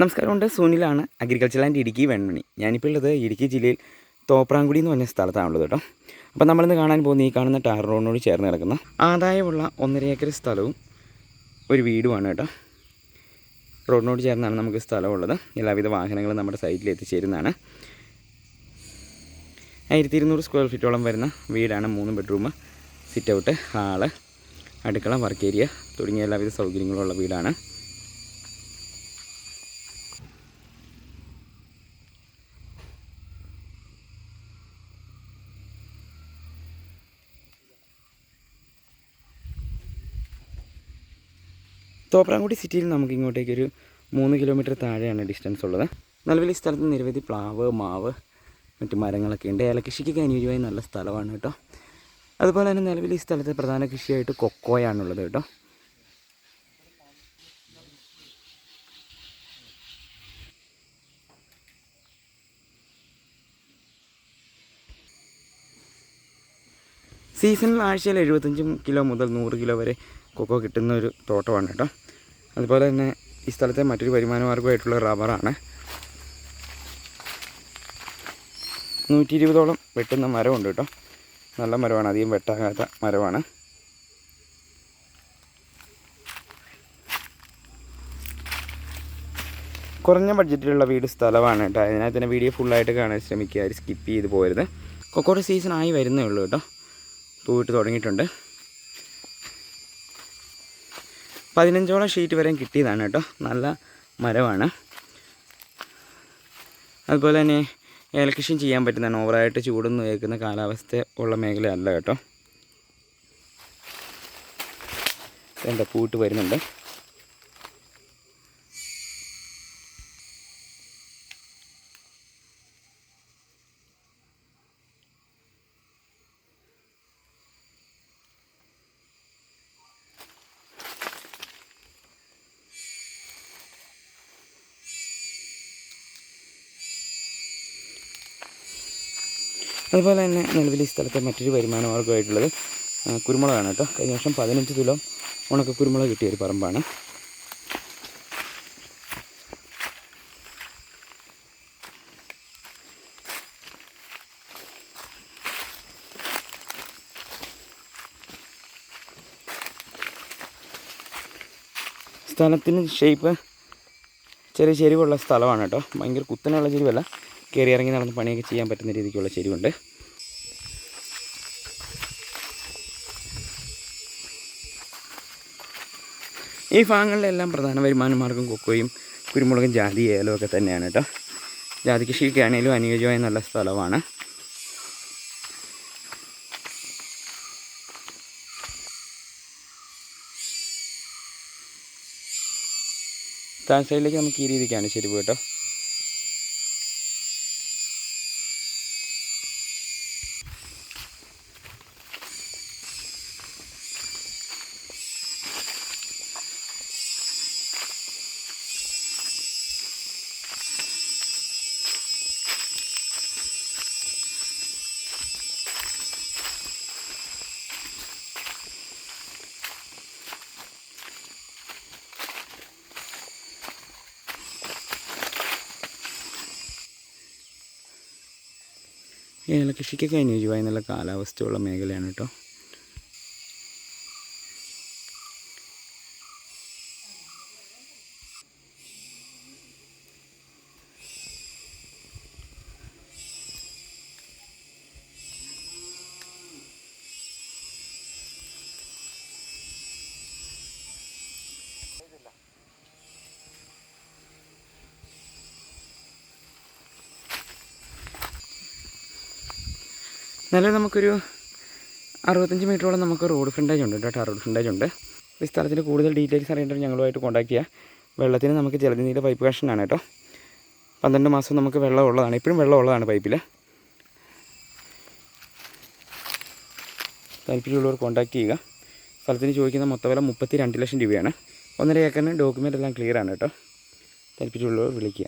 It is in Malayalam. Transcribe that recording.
നമസ്കാരമുണ്ട്. സുനിലാണ് അഗ്രികൾച്ചർ ലാൻഡ് ഇടുക്കി വെൺമണി. ഞാനിപ്പോൾ ഉള്ളത് ഇടുക്കി ജില്ലയിൽ തോപ്രാങ്കുടി എന്ന് പറഞ്ഞ സ്ഥലത്താണുള്ളത് കേട്ടോ. അപ്പോൾ നമ്മളിന്ന് കാണാൻ പോകുന്ന ഈ കാണുന്ന ടാർ റോഡിനോട് ചേർന്ന് കിടക്കുന്ന ആദായമുള്ള ഒന്നര ഏക്കർ സ്ഥലവും ഒരു വീടുമാണ് കേട്ടോ. റോഡിനോട് ചേർന്നാണ് നമുക്ക് സ്ഥലമുള്ളത്. എല്ലാവിധ വാഹനങ്ങളും നമ്മുടെ സൈറ്റിൽ എത്തിച്ചേരുന്നതാണ്. ആയിരത്തി ഇരുന്നൂറ് സ്ക്വയർ ഫീറ്റോളം വരുന്ന വീടാണ്. മൂന്ന് ബെഡ്റൂം സിറ്റ് ഔട്ട് ഹാൾ അടുക്കള വർക്ക് ഏരിയ തുടങ്ങിയ എല്ലാവിധ സൗകര്യങ്ങളുള്ള വീടാണ്. തോപ്രാങ്കുടി സിറ്റിയിൽ നമുക്ക് ഇങ്ങോട്ടേക്ക് ഒരു മൂന്ന് കിലോമീറ്റർ താഴെയാണ് ഡിസ്റ്റൻസ് ഉള്ളത്. നിലവിൽ ഈ സ്ഥലത്ത് നിരവധി പ്ലാവ് മാവ് മറ്റു മരങ്ങളൊക്കെ ഉണ്ട്. ഏലകൃഷിക്കൊക്കെ അനുയോജ്യമായ നല്ല സ്ഥലമാണ് കേട്ടോ. അതുപോലെ തന്നെ നിലവിൽ ഈ സ്ഥലത്ത് പ്രധാന കൃഷിയായിട്ട് കൊക്കോയാണുള്ളത് കേട്ടോ. സീസണിൽ ആഴ്ചയിൽ എഴുപത്തഞ്ച് കിലോ മുതൽ നൂറ് കിലോ വരെ കൊക്കോ കിട്ടുന്ന ഒരു തോട്ടമാണ് കേട്ടോ. അതുപോലെ തന്നെ ഈ സ്ഥലത്തെ മറ്റൊരു വരുമാന മാർഗമായിട്ടുള്ള റബ്ബറാണ്. നൂറ്റി ഇരുപതോളം വെട്ടുന്ന മരമുണ്ട് കേട്ടോ. നല്ല മരമാണ് അധികം വെട്ടാകാത്ത മരമാണ്. കുറഞ്ഞ ബഡ്ജറ്റിലുള്ള വീട് സ്ഥലമാണ് കേട്ടോ. അതിനകത്ത് തന്നെ വീഡിയോ ഫുള്ളായിട്ട് കാണാൻ ശ്രമിക്കുക. സ്കിപ്പ് ചെയ്ത് പോരുത് കൊക്കോടെ സീസൺ ആയി വരുന്നേ ഉള്ളൂ കേട്ടോ. പൂവിട്ട് തുടങ്ങിയിട്ടുണ്ട്. പതിനഞ്ചോളം ഷീറ്റ് വരെയും കിട്ടിയതാണ് കേട്ടോ. നല്ല മരമാണ്. അതുപോലെ തന്നെ ഏലകൃഷിയും ചെയ്യാൻ പറ്റുന്നതാണ്. ഓവറായിട്ട് ചൂടൊന്നും ഏൽക്കുന്ന കാലാവസ്ഥ ഉള്ള മേഖലയല്ല കേട്ടോ. എന്താ പൂട്ട് വരുന്നുണ്ട്. അതുപോലെ തന്നെ നിലവിൽ ഈ സ്ഥലത്തെ മറ്റൊരു വരുമാന മാർഗമായിട്ടുള്ളത് കുരുമുളകാണ് കേട്ടോ. കഴിഞ്ഞ വർഷം പതിനഞ്ച് കിലോ ഉണക്ക കുരുമുളക് കിട്ടിയ ഒരു പറമ്പാണ്. സ്ഥലത്തിന് ഷേപ്പ് ചെറിയ ചെരിവുള്ള സ്ഥലമാണ് കേട്ടോ. ഭയങ്കര കുത്തനെയുള്ള ചെരിവല്ല. കയറി ഇറങ്ങി നടന്ന് പണിയൊക്കെ ചെയ്യാൻ പറ്റുന്ന രീതിക്കുള്ള ചെരുവുണ്ട്. ഈ ഭാഗങ്ങളിലെല്ലാം പ്രധാന വരുമാന മാർഗം കൊക്കോയും കുരുമുളകും ജാതി ഏലവും ഒക്കെ തന്നെയാണ് കേട്ടോ. ജാതി ആണെങ്കിലും അനുയോജ്യമായ നല്ല സ്ഥലമാണ്. താഴ് സൈഡിലേക്ക് നമുക്ക് ഈ രീതിക്കാണ് ചെരുവ് കേട്ടോ. ഏലകൃഷിക്കൊക്കെ അനുയോജ്യമായ നല്ല കാലാവസ്ഥയുള്ള മേഖലയാണ് കേട്ടോ. നിലവിൽ നമുക്കൊരു അറുപത്തഞ്ച് മീറ്ററോളം നമുക്ക് റോഡ് ഫ്രണ്ടേജ് ഉണ്ട് കേട്ടോ. റോഡ് ഫ്രണ്ടേജ് ഉണ്ട്. ഈ സ്ഥലത്തിന്റെ കൂടുതൽ ഡീറ്റെയിൽസ് അറിയേണ്ടത് ഞങ്ങളുമായിട്ട് കോൺടാക്ട് ചെയ്യുക വെള്ളത്തിന് നമുക്ക് ജലനിധിയുടെ പൈപ്പ് കണക്ഷനാണ് കേട്ടോ. പന്ത്രണ്ട് മാസം നമുക്ക് വെള്ളം ഉള്ളതാണ്. ഇപ്പോഴും വെള്ളം ഉള്ളതാണ് പൈപ്പിൽ താല്പര്യമുള്ളവർ കോൺടാക്ട് ചെയ്യുക. സ്ഥലത്തിന് ചോദിക്കുന്ന മൊത്ത വില മുപ്പത്തി രണ്ട് ലക്ഷം രൂപയാണ്. ഒന്നര ഏക്കറിന് ഡോക്യുമെന്റ് എല്ലാം ക്ലിയർ ആണ് കേട്ടോ. താല്പര്യമുള്ളവർ വിളിക്കുക.